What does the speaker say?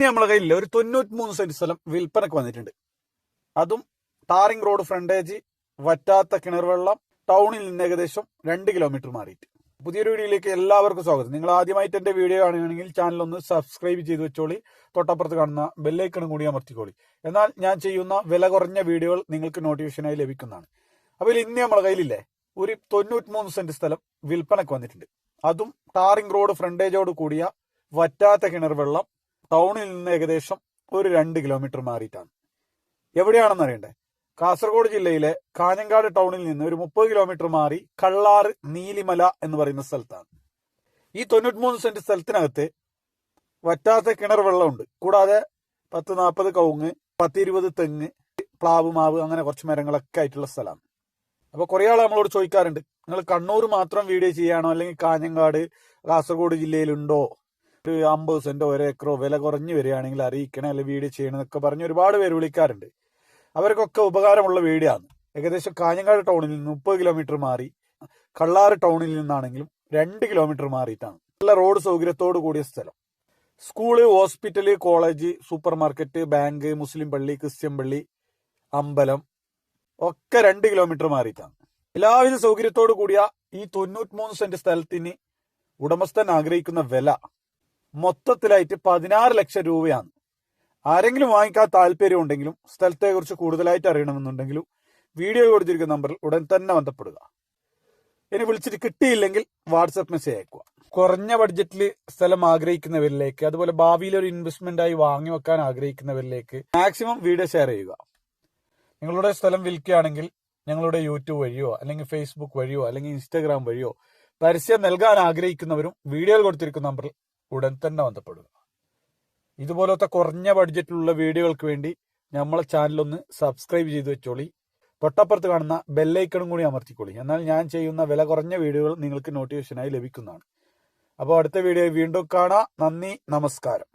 ഇനി നമ്മളെ കയ്യിൽ ഒരു തൊണ്ണൂറ്റി മൂന്ന് സെന്റ് സ്ഥലം വിൽപ്പനക്ക് വന്നിട്ടുണ്ട്. അതും ടാറിംഗ് റോഡ് ഫ്രണ്ടേജ് വറ്റാത്ത കിണർ വെള്ളം ടൗണിൽ നിന്ന് ഏകദേശം രണ്ട് കിലോമീറ്റർ മാറിയിട്ട്. പുതിയൊരു വീഡിയോയിലേക്ക് എല്ലാവർക്കും സ്വാഗതം. നിങ്ങൾ ആദ്യമായിട്ട് എന്റെ വീഡിയോ കാണുകയാണെങ്കിൽ ചാനൽ ഒന്ന് സബ്സ്ക്രൈബ് ചെയ്ത് വെച്ചോളി. തൊട്ടപ്പുറത്ത് കാണുന്ന ബെല്ലൈക്കണും കൂടി അമർത്തിക്കോളി. എന്നാൽ ഞാൻ ചെയ്യുന്ന വില കുറഞ്ഞ വീഡിയോകൾ നിങ്ങൾക്ക് നോട്ടിഫിക്കേഷനായി ലഭിക്കുന്നതാണ്. അപ്പോൾ ഇന്ന് നമ്മളെ കയ്യിലില്ലേ? ഒരു തൊണ്ണൂറ്റി മൂന്ന് സെന്റ് സ്ഥലം വിൽപ്പനക്ക് വന്നിട്ടുണ്ട്. അതും ടാറിംഗ് റോഡ് ഫ്രണ്ടേജോട് കൂടിയ വറ്റാത്ത കിണർ വെള്ളം ടൗണിൽ നിന്ന് ഏകദേശം ഒരു രണ്ട് കിലോമീറ്റർ മാറിയിട്ടാണ്. എവിടെയാണെന്ന് അറിയണ്ടേ? കാസർഗോഡ് ജില്ലയിലെ കാഞ്ഞങ്ങാട് ടൗണിൽ നിന്ന് ഒരു മുപ്പത് കിലോമീറ്റർ മാറി കള്ളാറ് നീലിമല എന്ന് പറയുന്ന സ്ഥലത്താണ്. ഈ തൊണ്ണൂറ്റിമൂന്ന് സെന്റ് സ്ഥലത്തിനകത്ത് വറ്റാത്ത കിണർ വെള്ളമുണ്ട്. കൂടാതെ പത്ത് നാൽപ്പത് കവുങ്ങ് പത്തിരുപത് തെങ്ങ് പ്ലാവ് മാവ് അങ്ങനെ കുറച്ച് മരങ്ങളൊക്കെ ആയിട്ടുള്ള സ്ഥലമാണ്. അപ്പൊ കുറെ ആൾ നമ്മളോട് ചോദിക്കാറുണ്ട് നിങ്ങൾ കണ്ണൂർ മാത്രം വീഡിയോ ചെയ്യാണോ? അല്ലെങ്കിൽ കാഞ്ഞങ്ങാട് കാസർഗോഡ് ജില്ലയിലുണ്ടോ? ഒരു അമ്പത് സെന്റോ ഒരു ഏക്കറോ വില കുറഞ്ഞു വരികയാണെങ്കിൽ അറിയിക്കണേ അല്ലെങ്കിൽ വീഡിയോ ചെയ്യണമെന്നൊക്കെ പറഞ്ഞ് ഒരുപാട് പേര് വിളിക്കാറുണ്ട്. അവർക്കൊക്കെ ഉപകാരമുള്ള വീഡിയോ ആണ് ഏകദേശം കാഞ്ഞങ്ങാട് ടൗണിൽ നിന്ന് മുപ്പത് കിലോമീറ്റർ മാറി കള്ളാറ് ടൗണിൽ നിന്നാണെങ്കിലും രണ്ട് കിലോമീറ്റർ മാറിയിട്ടാണ്. നല്ല റോഡ് സൗകര്യത്തോട് കൂടിയ സ്ഥലം. School hospital college super market bank മുസ്ലിം പള്ളി ക്രിസ്ത്യൻ പള്ളി അമ്പലം ഒക്കെ രണ്ട് കിലോമീറ്റർ മാറിയിട്ടാണ്. എല്ലാവിധ സൗകര്യത്തോടു കൂടിയ ഈ തൊണ്ണൂറ്റിമൂന്ന് സെന്റ് സ്ഥലത്തിന് ഉടമസ്ഥൻ ആഗ്രഹിക്കുന്ന വില മൊത്തത്തിലായിട്ട് പതിനാറ് ലക്ഷം രൂപയാണ്. ആരെങ്കിലും വാങ്ങിക്കാൻ താല്പര്യം ഉണ്ടെങ്കിലും സ്ഥലത്തെക്കുറിച്ച് കൂടുതലായിട്ട് അറിയണമെന്നുണ്ടെങ്കിലും വീഡിയോ കൊടുത്തിരിക്കുന്ന നമ്പറിൽ ഉടൻ തന്നെ ബന്ധപ്പെടുക. ഇനി വിളിച്ചിട്ട് കിട്ടിയില്ലെങ്കിൽ വാട്സപ്പ് മെസ്സേജ് അയക്കുക. കുറഞ്ഞ ബഡ്ജറ്റിൽ സ്ഥലം ആഗ്രഹിക്കുന്നവരിലേക്ക് അതുപോലെ ഭാവിയിൽ ഒരു ഇൻവെസ്റ്റ്മെന്റ് ആയി വാങ്ങി വെക്കാൻ ആഗ്രഹിക്കുന്നവരിലേക്ക് മാക്സിമം വീഡിയോ ഷെയർ ചെയ്യുക. നിങ്ങളുടെ സ്ഥലം വിൽക്കുകയാണെങ്കിൽ ഞങ്ങളുടെ യൂട്യൂബ് വഴിയോ അല്ലെങ്കിൽ ഫേസ്ബുക്ക് വഴിയോ അല്ലെങ്കിൽ ഇൻസ്റ്റാഗ്രാം വഴിയോ പരസ്യം നൽകാൻ ആഗ്രഹിക്കുന്നവരും വീഡിയോയിൽ കൊടുത്തിരിക്കുന്ന നമ്പറിൽ ഉടൻ തന്നെ ബന്ധപ്പെടുക. ഇതുപോലത്തെ കുറഞ്ഞ ബഡ്ജറ്റിലുള്ള വീഡിയോകൾക്ക് വേണ്ടി നമ്മളെ ചാനലൊന്ന് സബ്സ്ക്രൈബ് ചെയ്ത് വെച്ചോളി. തൊട്ടപ്പുറത്ത് കാണുന്ന ബെല്ലൈക്കണും കൂടി അമർത്തിക്കോളി. എന്നാൽ ഞാൻ ചെയ്യുന്ന വില കുറഞ്ഞ വീഡിയോകൾ നിങ്ങൾക്ക് നോട്ടിഫിക്കേഷനായി ലഭിക്കുന്നതാണ്. അപ്പോൾ അടുത്ത വീഡിയോ വീണ്ടും കാണാം. നന്ദി നമസ്കാരം.